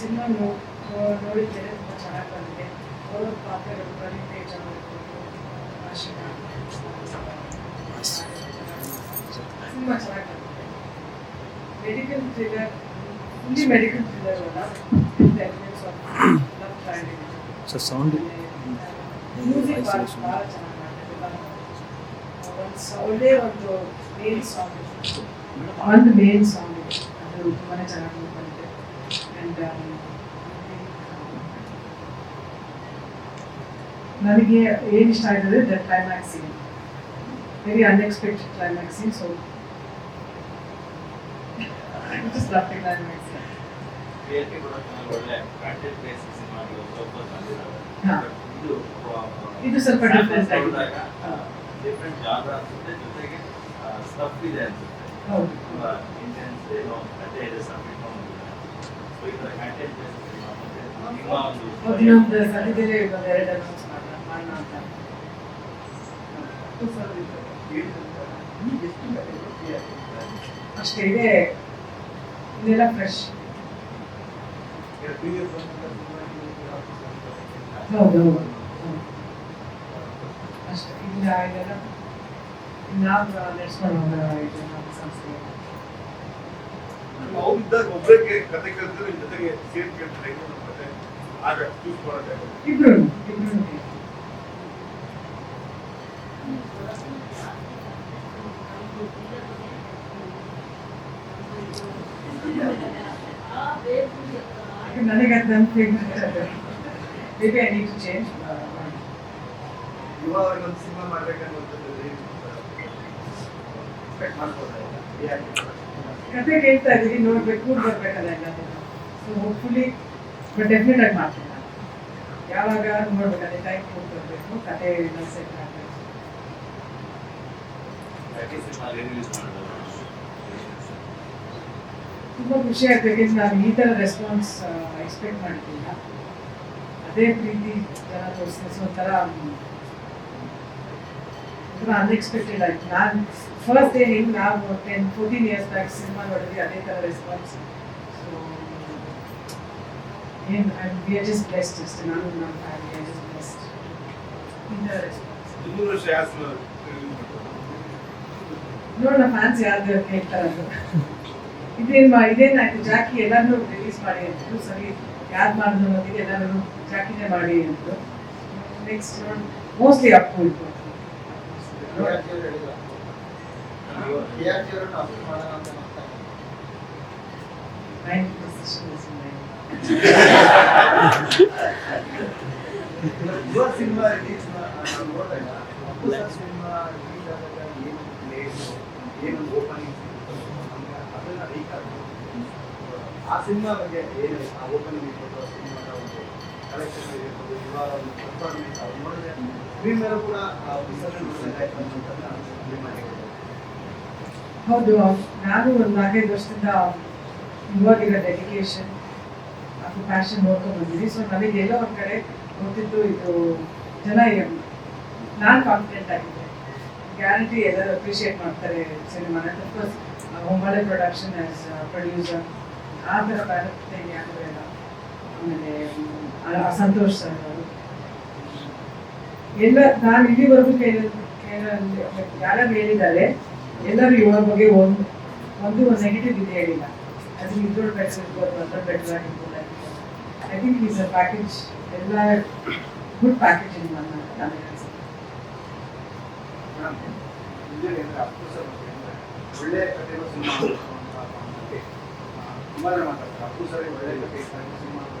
cinema ನೋಡಿದ್ದೇನೆ ತುಂಬ ಚೆನ್ನಾಗಿ ಬಂದಿದೆ ಅವರ ಪಾತ್ರಗಳು ಬರೀತೆ ಚೆನ್ನಾಗಿರ್ಬೋದು ಭಾಷಣ ತುಂಬ ಚೆನ್ನಾಗಿ ಬಂದಿದೆ medical thriller fully medical thriller ಅಲ್ಲ ಸೌಂಡ್ ಮ್ಯೂಸಿಕ್ ಭಾಳ ಭಾಳ ಚೆನ್ನಾಗಿ ಒಂದು ಸೌಂಡೇ ಒಂದು main song on the main song ಅದು ತುಂಬಾ ಚೆನ್ನಾಗಿ ಬಂದಿದೆ ನನಗೆ ಏನು ಇಷ್ಟ ಆಗಿದೆ the climax scene very unexpected climax scene so just love the climax scene creative ಕೂಡ ಒಳ್ಳೆ ಕಂಟೆಂಟ್ ಬೇಸ್ ಸಿನಿಮಾ ಸ್ವಲ್ಪ ಇದು ಇದು ಸ್ವಲ್ಪ ಡಿಫರೆನ್ಸ್ ಆಗಿದೆ ಡಿಫರೆಂಟ್ ಜಾನರ್ ಅನ್ಸುತ್ತೆ ಜೊತೆಗೆ ಸ್ಟಫ್ ಇದೆ ಅನ್ಸುತ್ತೆ ಹೌದು ಇಂಟೆನ್ಸ್ ಏನೋ ಕಥೆ ಇದೆ ಸಬ್ಮಿಟ್ ಮಾಡಿದ್ದಾರೆ ಹದಿನೊಂದು ಸದ್ಯದಲ್ಲೇ ಇವಾಗ ಎರಡು ಅನೌನ್ಸ್ ಮಾಡೋಣ ಅಂತ ಅಷ್ಟೇ ಇದೆ ಇದೆಲ್ಲ ಫ್ರೆಶ್ ಹೌದು ಹೌದು ಅಷ್ಟೇ ಇಲ್ಲ ಇದೆಲ್ಲ ನಾವು ನಡೆಸ್ಕೊಂಡು ಹೋಗೋಣ ಇದನ್ನ ಸಂಸ್ಥೆ ಅಂತ ಒಬೇಕು ಕತೆ ಕಟ್ಟುತ್ತೆರೋ ಇಂತಕ್ಕೆ ಸೇರ್ಕಳ್ತಾರೆ ಮತ್ತೆ ಆಗ ಟೂಸ್ ಮಾಡೋಣ ಇಬ್ರು ಇಬ್ರು ಅಂದ್ರೆ ಆ ಬೇತು ಯಾರ್ ಅಂದ್ರೆ ನನಗೆ ಅಂದಂಗೆ ಇಷ್ಟ ಆಯ್ತು ಬೇರೆ ಎನಿ ಚೇಂಜ್ ಯುವಕರು ಒಂದು ಸಿನಿಮಾ ಮಾಡಬೇಕು ಅಂತ ಹೇಳಿದ್ರು ಮಾಡ್ತೀನಿ ಯಾ ಕತೆ ಕೇಳ್ತಾ ಇದ್ದೀವಿ ನೋಡ್ಬೇಕು ಬರ್ಬೇಕಲ್ಲ ಎಲ್ಲ ಸೊ ಹೋಪ್ಫುಲಿ ಬಟ್ ಡೆಫಿನೆಟ್ ಆಗಿ ಮಾಡ್ತೀನಿ ಯಾವಾಗ ನೋಡ್ಬೇಕಲ್ಲ ಟೈಮ್ ಹೋಗಿ ಬರಬೇಕು ಕತೆ ಎಲ್ಲ ಸೆಟ್ ತುಂಬ ಖುಷಿ ಆಗ್ತದೆ ನಾನು ಈ ಥರ ರೆಸ್ಪಾನ್ಸ್ ಎಕ್ಸ್ಪೆಕ್ಟ್ ಮಾಡ್ತಿಲ್ಲ ಅದೇ ಪ್ರೀತಿ ಜನ ತೋರಿಸಿದ್ರೆ ಒಂಥರ you know, unexpected ಆಯಿತು ನಾನು ಫಸ್ಟ್ ಡೇ ಹೆಂಗೆ ನಾವು ten fourteen years back cinema ನೋಡಿದ್ವಿ ಅದೇ ಥರ ರೆಸ್ಪಾನ್ಸ್ ಸೊ ಏನು I we are just blessed ಅಷ್ಟೇ ನಾನು ನಮ್ಮ ಫ್ಯಾಮಿಲಿ ಆರ್ ಜಸ್ಟ್ ಬ್ಲೆಸ್ಡ್ ಇಂದ ರೆಸ್ಪಾನ್ಸ್ ನೋಡೋಣ ಫ್ಯಾನ್ಸ್ ಯಾರು ಕೇಳ್ತಾರೆ ಅದು ಇದೇನು ಮಾ ಇದೇನಾಯ್ತು ಜಾಕಿ ಎಲ್ಲರೂ ರಿಲೀಸ್ ಮಾಡಿ ಅಂತಿದ್ರು ಸರಿ ಯಾರು ಮಾಡಿದ್ರು ಅನ್ನೋದಕ್ಕೆ ಎಲ್ಲರೂ ಜಾಕಿನೇ ಮಾಡಿ ಅಂದರು ನೆಕ್ಸ್ಟ್ ನೋಡಿ ಮೋಸ್ಟ್ಲಿ ಅಪ್ಪು ಇತ್ತು ಸಿನಿಮಾ ರಿಲೀಸ್ ನೋಡಿದಾಗ ಏನು ಪ್ಲೇಸ್ ಏನು ಅದನ್ನ ಆ ಸಿನಿಮಾ ಬಗ್ಗೆ ಏನು ಆ ಓಪನಿಂಗ್ ಸಿನಿಮಾದ ಒಂದು ಕಲೆಕ್ಷನ್ ಹೌದು ನಾನು ಒಂದು ನಾಲ್ಕೈದು ವರ್ಷದಿಂದ ಇವಾಗಿರೋ ಡೆಡಿಕೇಶನ್ ಅದು ಫ್ಯಾಷನ್ ನೋಡ್ಕೊಂಡು ಬಂದಿದ್ದೀನಿ ಸೊ ನನಗೆ ಎಲ್ಲೋ ಒಂದು ಕಡೆ ಗೊತ್ತಿದ್ದು ಇದು ಜನ ನಾನು ಕಾನ್ಫಿಡೆಂಟ್ ಆಗಿದ್ದೆ ಗ್ಯಾರಂಟಿ ಎಲ್ಲರೂ ಅಪ್ರಿಷಿಯೇಟ್ ಮಾಡ್ತಾರೆ ಸಿನಿಮಾನ of course Hombale production as producer ಆ ಥರ ಬರುತ್ತೆ ಯಾಕಂದ್ರೆ ಆಮೇಲೆ ಸಂತೋಷ್ ಸರ್ ಎಲ್ಲ ನಾನು ಇಲ್ಲಿವರೆಗೂ ಯಾರು ಹೇಳಿದ್ದಾರೆ ಎಲ್ಲರೂ ಇವಳ ಬಗ್ಗೆ ಒಂದು ಒಂದು ನೆಗೆಟಿವ್ ಇದೆ ಹೇಳಿಲ್ಲ ಅದು ಇದ್ರೋಡ್ ಬೆಟ್ಸ್ ಇರ್ಬೋದು ಅದರ ಬೆಟ್ಸ್ ಆಗಿರ್ಬೋದು I think is a package ಎಲ್ಲ ಗುಡ್ ಪ್ಯಾಕೇಜ್ ಇನ್ ನನ್ನ ನನಗೆ ಒಳ್ಳೆ ಕಥೆ ಸಿನಿಮಾ ಅಂತ ಮಾತಾಡ್ತಾರೆ ಅಪ್ಪು ಸರಿ ಒಳ್ಳೆ ಕಥೆ ಸಿನಿಮಾ ಅಂತ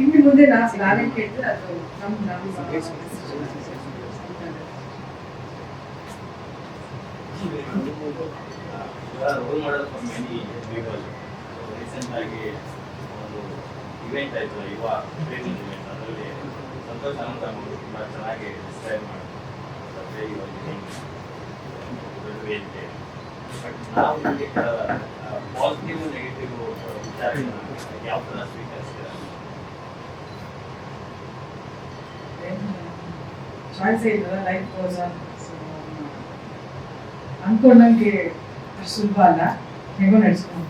ಇನ್ನು ಮುಂದೆ ನಾ ನಾನೇ ಕೇಳಿದ್ರೆ ಅದು ನಮ್ಮ role model for many people recent ಆಗಿ ಒಂದು ಇವೆಂಟ್ ಆಯ್ತು ಯುವ ಟ್ರೈನಿಂಗ್ ಇವೆಂಟ್ ಅದರಲ್ಲಿ ಸಂತೋಷ್ ಅನಂತ ಅವರು ತುಂಬ ಚೆನ್ನಾಗಿ ಡಿಸ್ಕ್ರೈಬ್ ಮಾಡಿದ್ರು ಇವಾಗ ಬಟ್ ನಾವು ಪಾಸಿಟಿವ್ ನೆಗೆಟಿವ್ ವಿಚಾರಗಳನ್ನ ಯಾವ ಥರ ఛాయిస్ అయ్యింది కదా లైఫ్ కోసం అనుకోవడానికి సులభాల ఏమో నడుచుకున్నాం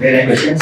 వేరే